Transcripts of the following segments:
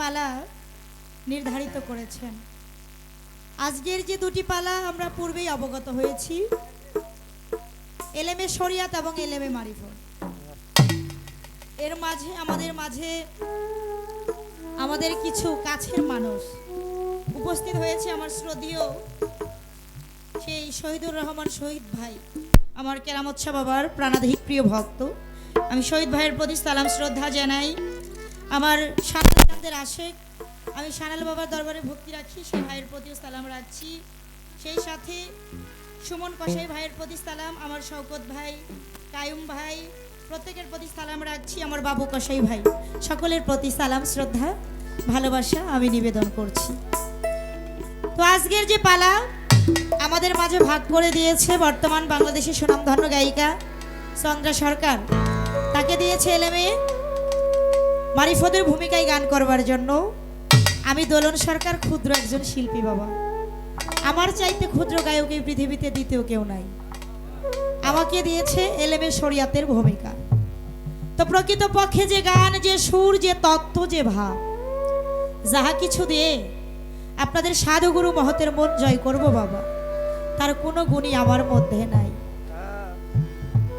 পালা নির্ধারিত করেছেন। আজকের যে দুটি পালা আমরা পূর্বেই অবগত হয়েছি। এলেমে শরিয়াত এবং এলেমে মারিফত। এর মাঝে, আমাদের মাঝে আমাদের কিছু কাছের মানুষ উপস্থিত হয়েছে আমার শ্রদ্ধীয় সেই শহীদুর রহমান শহীদ ভাই, আমার কেরামত বাবার প্রাণাধিক প্রিয় ভক্ত। আমি শহীদ ভাইয়ের প্রতি সালাম, শ্রদ্ধা জানাই। আমার সান্তানদের আশেক আমি সানাল বাবার দরবারে ভক্তি রাখি সেই ভাইয়ের প্রতিও সালাম রাখছি। সেই সাথে সুমন কসাই ভাইয়ের প্রতি সালাম, আমার শওকত ভাই, কায়ুম ভাই, প্রত্যেকের প্রতি সালাম রাখছি, আমার বাবু কসাই ভাই। সকলের প্রতি সালাম, শ্রদ্ধা, ভালোবাসা আমি নিবেদন করছি। তো আজকের যে পালা, আমাদের মাঝে ভাগ করে দিয়েছে বর্তমান বাংলাদেশের সুনামধন্য গায়িকা চন্দ্রা সরকার। তাকে দিয়েছে এলেমে মারিফতের ভূমিকায় গান করবার জন্য আমি দোলন সরকার ক্ষুদ্র একজন শিল্পী বাবা। আমার চাইতে ক্ষুদ্র গায়ক এই পৃথিবীতে দ্বিতীয় কেউ নাই। আমাকে দিয়েছে এলেমে শরিয়াতের ভূমিকা। তো প্রকৃত পক্ষে যে গান, যে সুর, যে তত্ত্ব, যে ভাব, যাহা কিছু দিয়ে আপনাদের সাধুগুরু মহতের মন জয় করব বাবা, তার কোনো গুণই আমার মধ্যে নাই।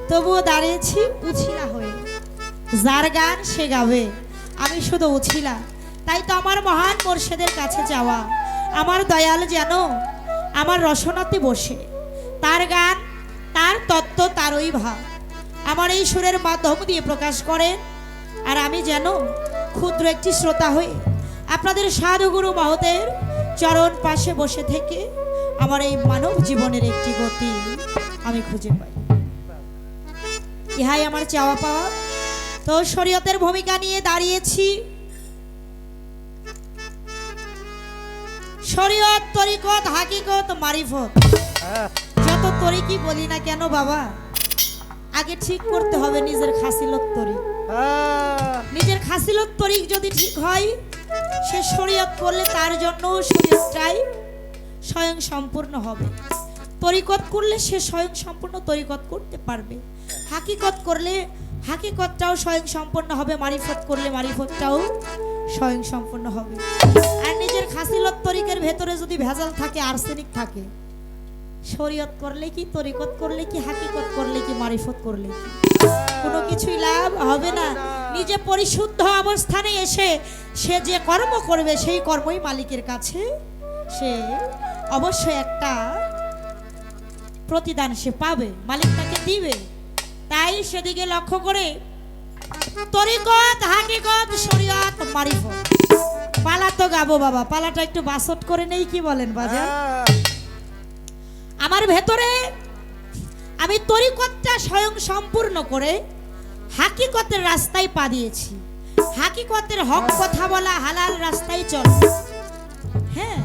তবুও দাঁড়িয়েছি উছিলা হয়ে। যার গান সে গাবে। আমি শুধু উছিলা তাই তো আমার মহান মোর্শেদের কাছে যাওয়া। আমার দয়াল যেন আমার রসনাতে বসে। তার গান, তার তত্ত্ব, তারই ভাব। আমার এই সুরের মাধ্যম দিয়ে প্রকাশ করেন। আর আমি যেন ক্ষুদ্র একটি শ্রোতা হয়ে আপনাদের সাধুগুরু মহতের চরণ পাশে বসে থেকে আমার এই মানব জীবনের একটি গতি আমি খুঁজে পাই। ইহাই আমার চাওয়া পাওয়া। তো শরীয়তের ভূমিকা নিয়ে দাঁড়িয়েছি। শরীয়ত, তরিকত, হাকিকত, মারিফত। যত তরিকি বলি না কেন বাবা, আগে ঠিক করতে হবে নিজের খাসিলত তরিক। নিজের খাসিলত তরিক যদি ঠিক হয়, সে শরীয়ত করলে তার জন্য শরীয়তটাই স্বয়ং সম্পূর্ণ হবে। তরিকত করলে সে স্বয়ং সম্পূর্ণ তরিকত করতে পারবে। হাকিকত করলে হাকিকতটাও স্বয়ং সম্পন্ন হবে, মারিফত করলে মারিফতটাও স্বয়ং সম্পন্ন হবে। আর নিজের খাসিলত তরিকের ভেতরে যদি ভেজাল থাকে, আর্সেনিক থাকে, শরীয়ত করলে কি, তরিকত করলে কি, হাকিকত করলে কি, মারিফত করলে কি? কোনো কিছুই লাভ হবে না। নিজে পরিশুদ্ধ অবস্থানে এসে সে যে কর্ম করবে, সেই কর্মই মালিকের কাছে। সে অবশ্যই একটা প্রতিদান সে পাবে, মালিক তাকে দিবে। তাই সেদিকে লক্ষ্য করে তরিকত হাকিকত শরীয়ত মারিফত পালা তো গাবো বাবা পালাটা একটু বাসট করে নেই কি বলেন বাজার আমার ভেতরে আমি তরিকতটা স্বয়ং সম্পূর্ণ করে হাকিকতের রাস্তায় পা দিয়েছি। হাকিকতের হক কথা বলা হালাল রাস্তায় চল। হ্যাঁ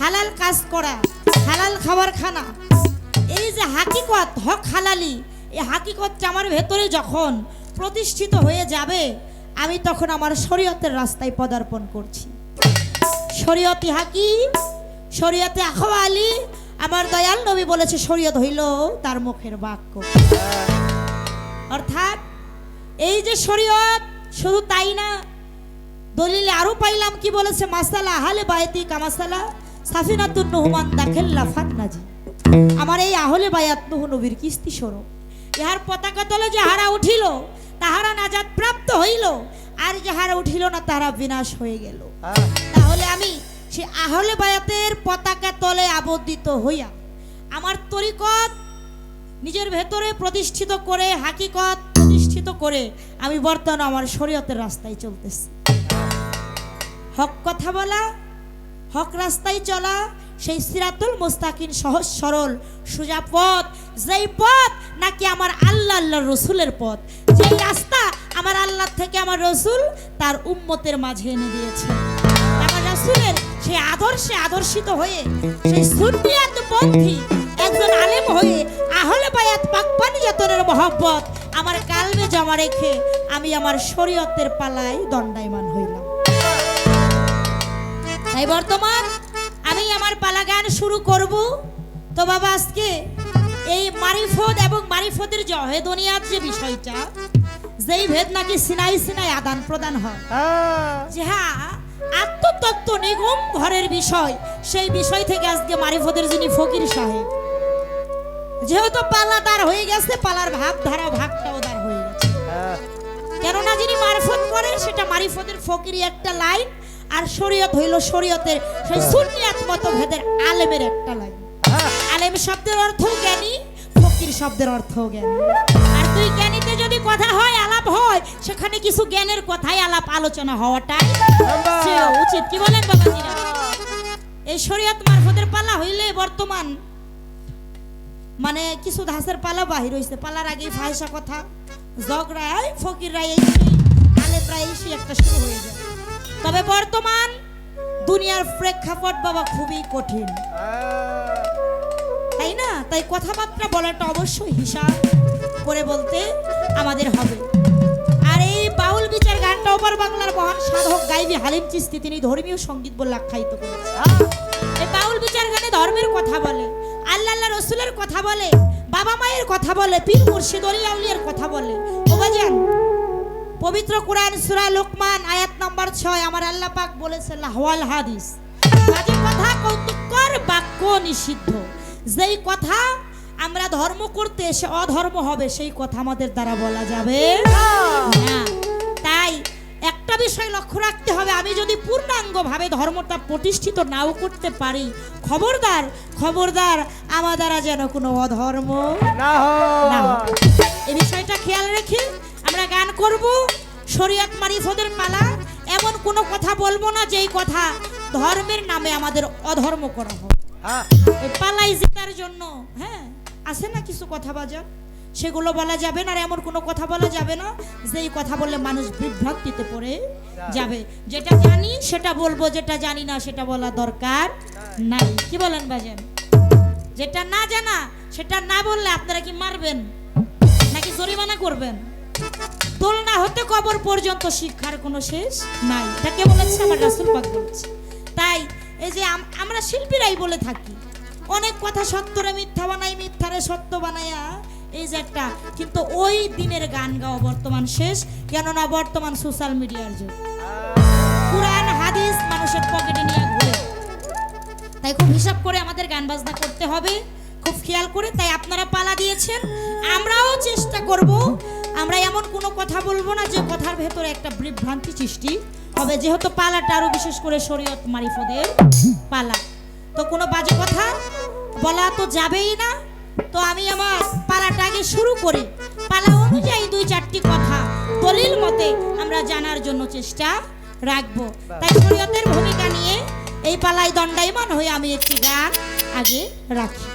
হালাল কাজ করা হালাল খাবার খানা এই যে হাকিকত হক হালালি এই হাকিকতটা আমার ভেতরে যখন প্রতিষ্ঠিত হয়ে যাবে, আমি তখন আমার শরীয়তের রাস্তায় পদার্পণ করছি। শরীয়তি হাকি শরীয়তে আখওয়া আলী, আমার দয়াল নবী বলেছে, শরীয়ত হইল তার মুখের বাক্য। অর্থাৎ, এই যে শরীয়ত, শুধু তাই না, দলিলে আরও পাইলাম কি বলেছে, মাসালা আহলে বায়তি কামাসালা সাফিনাতুন নুহমান দাখিল লাফাত নাজি আমার এই আহলে বায়াত নুহ নবীর কিস্তি স্বরূপ। ইহার পতাকা তলে যাহারা উঠিল তাহারা নাজাত প্রাপ্ত হইল আর যাহারা উঠিল না তাহারা বিনাশ হয়ে গেল। তাহলে আমি সে আহলে বায়াতের পতাকা তলে আবদ্ধিত হইয়া আমার তরিকত নিজের ভেতরে প্রতিষ্ঠিত করে হাকিকত প্রতিষ্ঠিত করে আমি বর্তমান আমার শরীয়তের রাস্তায় চলতেছি। হক কথা বলা হক রাস্তায় চলা সেই সিরাতুল মুস্তাকিন সহজ সরল, সোজা পথ। যেই পথ নাকি আমার আল্লাহ আল্লাহ রসুলের পথ। যেই রাস্তা আমার আল্লাহ থেকে আমার রসুল তার উম্মতের মাঝে এনে দিয়েছে। আমার রসুলের সেই আদর্শে আদর্শিত হয়ে সেই সুন্নিয়াত পন্থী একজন আলেম হয়ে আহলে বায়াত পাকপানি যতনের মহব্বত আমার কালবে জমা রেখে আমি আমার শরীয়তের পালায় দণ্ডায়মান হইলাম। তাই বর্তমান পালা গান শুরু করব। তো বাবা আজকে এই মারিফত এবং মারিফতের জহে দুনিয়ার যে বিষয়টা যেই ভেদ নাকি সিনাই সিনাই আদান প্রদান হয়। যে হ্যাঁ অত্যন্ত নিগম ঘরের বিষয় সেই বিষয় থেকে আজকে মারিফতের যিনি ফকির সাহেব যেহেতু পালা তার হয়ে গেছে পালার ভাব ধারা ভাগটাও তার হয়ে গেছে। হ্যাঁ, কেননা যিনি মারফত করে সেটা মারিফতের ফকিরি একটা লাইন আর শরীয়ত হইল শরীয়তের সেই সুন্নিয়াত মত ভেদের আলেমের একটা লাইন। হ্যাঁ, আলেম শব্দের অর্থ জ্ঞানী ফকির শব্দের অর্থ জ্ঞানী। আর তুই জ্ঞানীতে যদি কথা হয় আলাপ হয় সেখানে কিছু জ্ঞানের কথাই আলাপ আলোচনা হওয়াটাই উচিত। কি বলেন বাবাজিরা? এই শরীয়ত মারফতের পালা হইলে বর্তমান মানে কিছু ধাসের পালা বাহির হইছে। পালার আগেই ফায়সা কথা ঝগড়ায় ফকিররা এই সেই, আলেমরা এই একটা শুরু হয়ে যায়। তবে বর্তমান দুনিয়ার প্রেক্ষাপট বাবা খুবই কঠিন। তাই না? তাই কথাবার্তা বলাটা অবশ্যই হিসাব করে বলতে আমাদের হবে। আর এই বাউল বিচার গানটা ওপার বাংলার মহান সাধক গাইবি হালিম চিস্তি তিনি ধর্মীয় সংগীত বলে আখ্যায়িত করেছেন। হ্যাঁ, এই বাউল বিচার গানে ধর্মের কথা বলে আল্লাহ আল্লাহ রসুলের কথা বলে বাবা মায়ের কথা বলে পীর মুর্শিদ অলি আউলিয়ার কথা বলে। ও বাজান পবিত্র কোরআন সূরা লোকমান আয়াত নাম্বার ছয় আমার আল্লাহ পাক বলেছে লাহওয়াল হাদিস। বাজে কথা কৌতুককর বাক্য নিষিদ্ধ। যেই কথা আমরা ধর্ম করতে এসে অধর্ম হবে সেই কথা আমাদের দ্বারা বলা যাবে না। তাই একটা বিষয় লক্ষ্য রাখতে হবে আমি যদি পূর্ণাঙ্গভাবে ধর্মটা প্রতিষ্ঠিত নাও করতে পারি খবরদার খবরদার আমার দ্বারা যেন কোনো অধর্ম না। এই বিষয়টা খেয়াল রেখে আমরা গান করব শরীয়ত মারিফদের পালা এমন কোনো কথা বলব না যেই কথা ধর্মের নামে আমাদের অধর্ম করা হবে হ্যাঁ, পালাই জেতার জন্য হ্যাঁ আছে না কিছু কথা বাজার সেগুলো বলা যাবে না আর এমন কোনো কথা বলা যাবে না যেই কথা বললে মানুষ বিভ্রান্তিতে পড়ে যাবে। যেটা জানি সেটা বলব যেটা জানি না সেটা বলা দরকার নাই। কি বলেন বাজান? যেটা না জানা সেটা না বললে আপনারা কি মারবেন? নাকি জরিমানা করবেন? দোলনা হতে কবর পর্যন্ত শিক্ষার কোনো শেষ নাই। এটা কে বলেছে? আমার রাসুল পাক বলেছে। তাই এই যে আমরা শিল্পীরাই বলে থাকি, অনেক কথা সত্যরে মিথ্যা বানাই, মিথ্যারে সত্য বানাইয়া এই যে একটা, কিন্তু ওই দিনের গান গাওয়া বর্তমান শেষ, কেননা বর্তমান সোশ্যাল মিডিয়ার যুগ। কোরআন, হাদিস মানুষের পকেটে নিয়ে ঘুরে। তাই খুব হিসাব করে আমাদের গান বাজনা করতে হবে, খুব খেয়াল করে, তাই আপনারা পালা দিয়েছেন। আমরাও চেষ্টা করব আমরা এমন কোনো কথা বলব না যে কথার ভেতরে একটা বিভ্রান্তি সৃষ্টি হবে। যেহেতু পালাটা আরও বিশেষ করে শরীয়ত মারিফদের পালা। তো কোনো বাজে কথা বলা তো যাবেই না। তো আমি আমার পালাটা আগে শুরু করি। পালা অনুযায়ী দুই চারটি কথা দলিল মতে আমরা জানার জন্য চেষ্টা রাখব। তাই শরীয়তের ভূমিকা নিয়ে এই পালায় দণ্ডায়মান হয়ে আমি একটি গান আগে রাখি।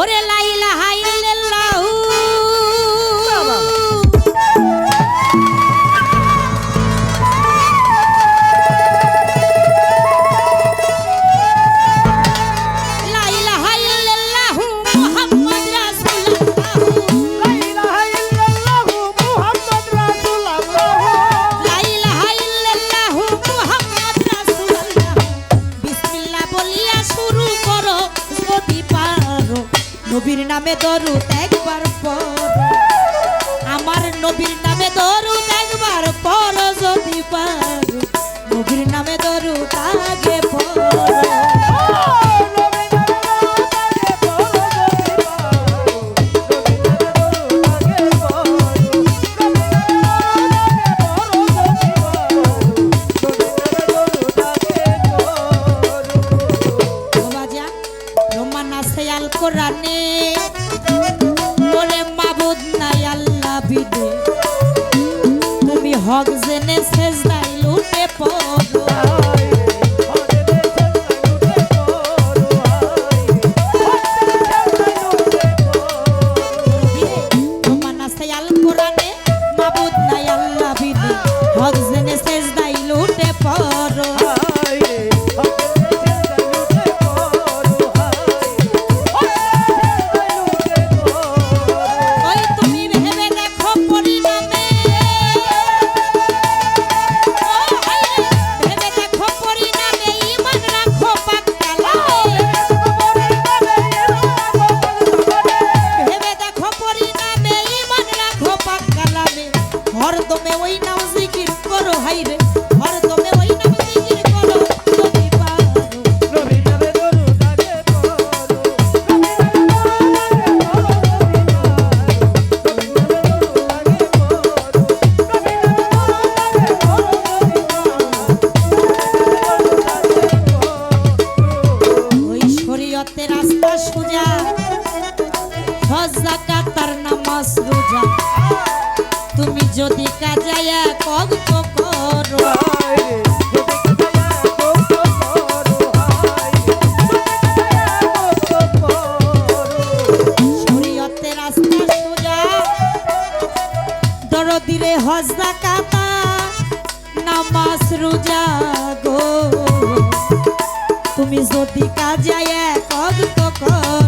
ওরে লাইলা হাইল্লাহু নামে দরুদ একবার পড়ো আমার নবীর নামে দরুদ একবার তোর দিলে হজরা কাতা নামাজ রোজা গো। তুমি যদি কাজায় কত কর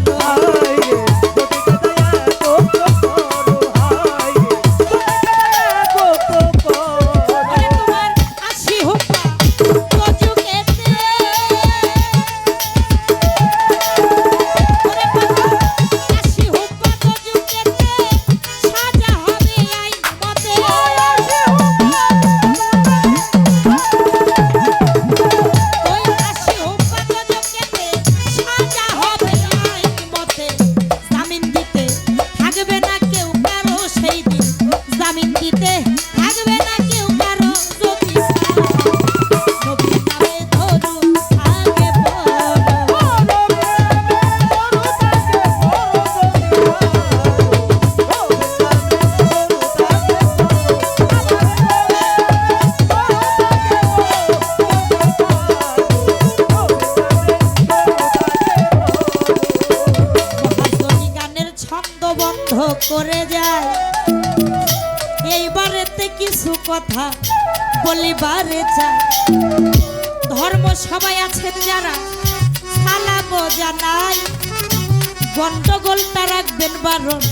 বলিবারে চায় ধর্ম সবাই আছেন যারা সালামো জানাই গন্ডগোলটা রাখবেন বারণ,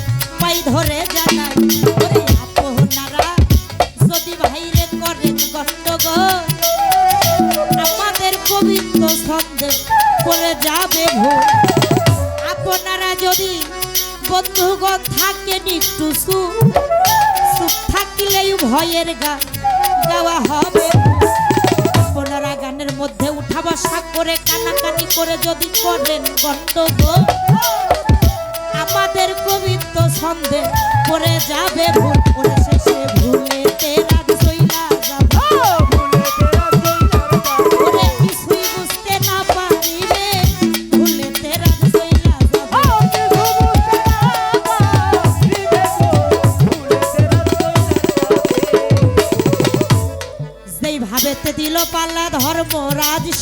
পাই ধরে জানাই। আপনারা যদি ভাইরে করেন গন্ডগোল ছন্দে করে যাবে ভুল আপনারা যদি বন্ধুগণ থাকেন একটু সুখ সুখ থাকলেই ভয়ের গান। গাওয়া হবে। আপনারা গানের মধ্যে উঠা বসা করে কানাকানি করে যদি করেন গন্ডগোল, আমাদের কবিত্ব সন্দেহ করে যাবে ভুল।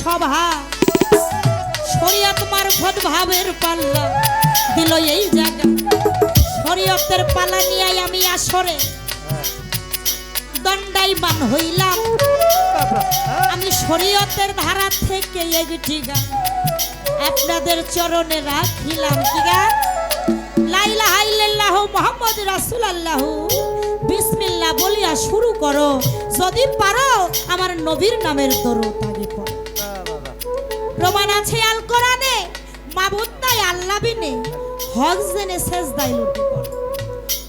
রাজসভা শরীয়ত মারফত ভাবের পাল্লা। দিল এই জায়গা। শরীয়তের পাল্লা নিয়ে আমি আসরে। দণ্ডাইমান হইলাম। আমি শরীয়তের ধারা থেকে একটি গান আপনাদের চরণে রাখিলাম কি গান লাইলা হাইল্লাহ মোহাম্মদ রাসূলুল্লাহ। বিসমিল্লাহ বলিয়া শুরু করো। যদি পারো আমার নবীর নামের দরুদ আগে প্রমাণ আছে আল কোরআনে? মাবুদ নাই আল্লাহ বিনে হক জেনে শেষ দায় লুটে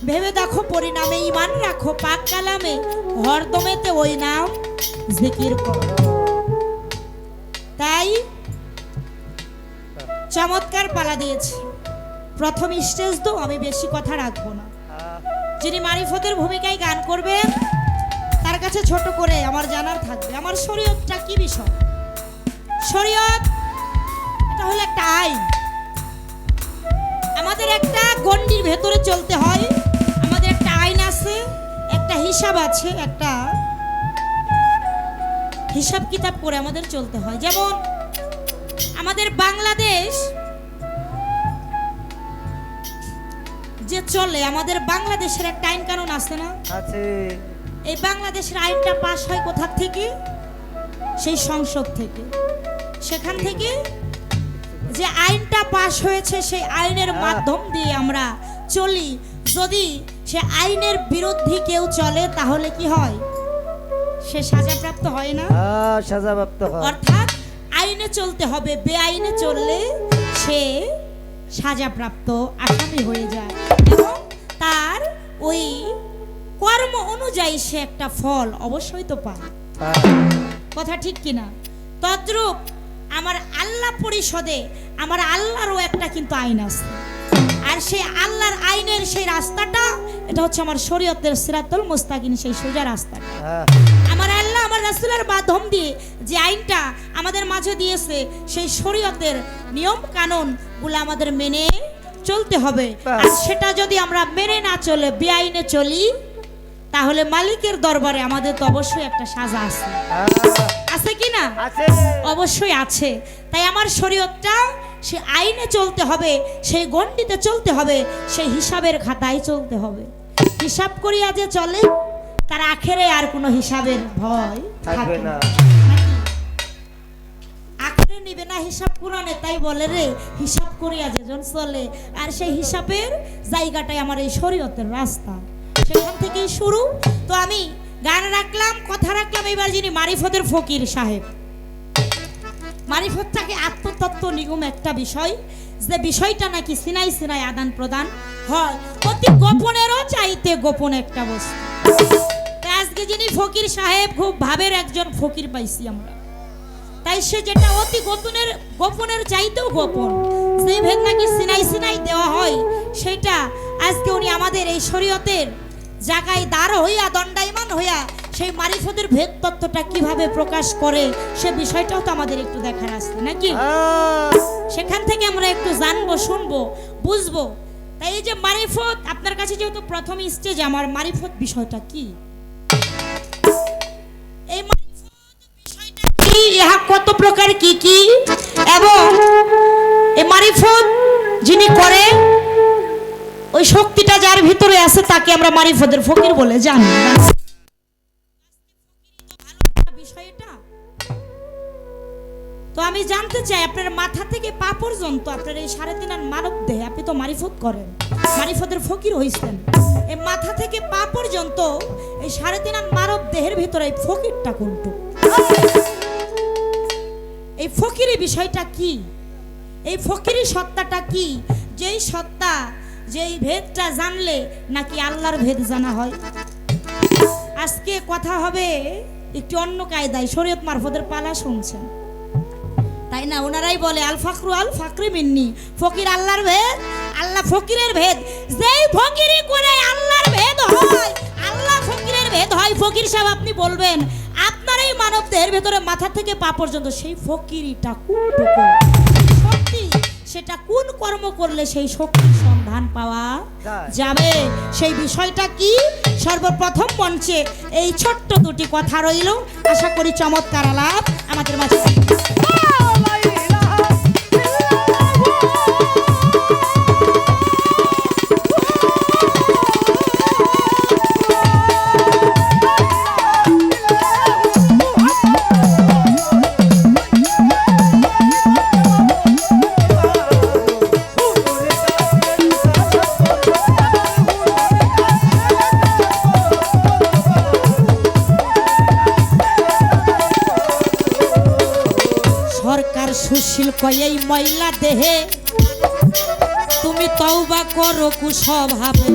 ভেবে দেখো পরিণামে ইমান রাখো, পাক কালামে হরদমেতে ওই নাম জিকির করো। তাই চমৎকার পালা দিয়েছে। প্রথম স্টেজ তো আমি বেশি কথা রাখব না। যিনি মারিফতের ভূমিকায় গান করবেন, তার কাছে ছোট করে আমার জানার থাকবে। আমার শরীরটা কি বিষয়? শরীয়ত এটা হলো একটা আইন। আমাদের একটা গণ্ডির ভেতরে চলতে হয়। আমাদের একটা আইন আছে একটা হিসাব আছে একটা হিসাব কিতাব করে আমাদের চলতে হয়। যেমন আমাদের বাংলাদেশ যে চলে আমাদের বাংলাদেশের একটা আইন কানুন আছে না? আছে। এই বাংলাদেশের আইনটা পাস হয় কোথা থেকে? সেই সংসদ থেকে। সেখান থেকে যে আইনটা পাস হয়েছে সেই আইনের মাধ্যম দিয়ে আমরা চলি। যদি সে আইনের বিরুদ্ধে কেউ চলে তাহলে কি হয়? সে সাজাপ্রাপ্ত হয় না? হ্যাঁ সাজাপ্রাপ্ত হয়। অর্থাৎ আইনে চলতে হবে বেআইনে চললে সে সাজাপ্রাপ্ত আসামি হয়ে যায়। এবং তার ওই কর্ম অনুযায়ী সে একটা ফল অবশ্যই তো পায়। হ্যাঁ, কথা ঠিক কিনা? তদ্রূপ আমার আল্লাহ পরিষদে আমার আল্লাহরও একটা কিন্তু আইন আছে। আর সেই আল্লাহর আইনের সেই রাস্তাটা এটা হচ্ছে আমার শরীয়তের সিরাতুল মুস্তাকিন সেই সোজা রাস্তাটা। হ্যাঁ, আমার আল্লাহ আমার রাসূলের মাধ্যম দিয়ে যে আইনটা আমাদের মাঝে দিয়েছে সেই শরীয়তের নিয়ম কানুনগুলো আমাদের মেনে চলতে হবে। আর সেটা যদি আমরা মেনে না চলে বেআইনে চলি তাহলে মালিকের দরবারে আমাদের তো অবশ্যই একটা সাজা আছে। হ্যাঁ, আছে কি না? অবশ্যই আছে। তাই আমার শরীয়তটা সে আইনে চলতে হবে সেই গণ্ডিতে চলতে হবে সেই হিসাবের খাতায় চলতে হবে। হিসাব করিয়া যে চলে তার আখেরে আর কোনো হিসাবের ভয় থাকবে না। আখেরে নিবে না হিসাব কোরআনে তাই বলে রে হিসাব করিয়া যেজন চলে আর সেই হিসাবের জায়গাটাই আমার এই শরীয়তের রাস্তা। সেখান থেকেই শুরু। তো আমি গান রাখলাম, কথা রাখলাম, এবার যিনি মারিফতের ফকির সাহেব। মারিফত থাকে আত্মতত্ত্ব নিগম একটা বিষয়, যে বিষয়টা নাকি সিনাই সিনাই আদান প্রদান হয়। অতি গোপনেরও চাইতে গোপন একটা বস্তু। আজকে যিনি ফকির সাহেব, খুব ভাবের একজন ফকির পাইছি আমরা। তাই সে যেটা অতি গোপনের গোপনের চাইতেও গোপন, যে ভেদ নাকি সিনাই সিনাই দেওয়া হয়, সেটা আজকে উনি আমাদের এই শরীয়তের জায়গায় দাঁড় হইয়া দণ্ডায়মান হইয়া সেই মারিফতের ভেদ তত্ত্বটা কীভাবে প্রকাশ করে সে বিষয়টাও তো আমাদের একটু দেখার আসছে নাকি? সেখান থেকে আমরা একটু জানব শুনব বুঝব। তাই এই যে মারিফত আপনার কাছে যেহেতু প্রথম স্টেজ আমার মারিফত বিষয়টা কি? এই মারিফত বিষয়টা কি? ইহা কত প্রকার কি কি? এবং এই মারিফত যিনি করে ওই শক্তিটা যার ভিতরে আছে তাকে আমরা মারিফতের ফকির বলে জানি। তো আমি জানতে চাই, আপনার মাথা থেকে পা পর্যন্ত আপনার এই সাড়ে তিন মানব দেহে আপনি তো মারিফত করেন, মারিফতের ফকির হইছেন এই মাথা থেকে পা পর্যন্ত এই সাড়ে তিন মানব দেহের ভিতরে এই ফকিরটা কোনটু? এই ফকিরি বিষয়টা কি? এই ফকিরি সত্তাটা কি? যেই সত্তা যেই ভেদটা জানলে নাকি আল্লাহর ভেদ জানা হয়? আজকে কথা হবে একটি অন্য কায়দায়, শরীয়ত মারফতের পালা শুনছেন। তাই না? ওনারাই বলে, আল ফাকরু আল ফাকরি মিন্নি, ফকির আল্লাহর ভেদ, আল্লাহ ফকিরের ভেদ। যেই ফকিরি করে আল্লাহর ভেদ হয়, আল্লাহ ফকিরের ভেদ হয়, ফকির সাহেব আপনি বলবেন, আপনার এই মানব দেহের ভেতরে মাথা থেকে পা পর্যন্ত সেই ফকিরিটা শক্তি সেটা কোন কর্ম করলে সেই শক্তির সন্ধান পাওয়া যাবে? সেই বিষয়টা কি? সর্বপ্রথম মঞ্চে এই ছোট্ট দুটি কথা রইল। আশা করি চমৎকার আলাপ আমাদের মাঝে। কয় এই ময়লা দেহে। তুমি তওবা করো কুস্বভাবে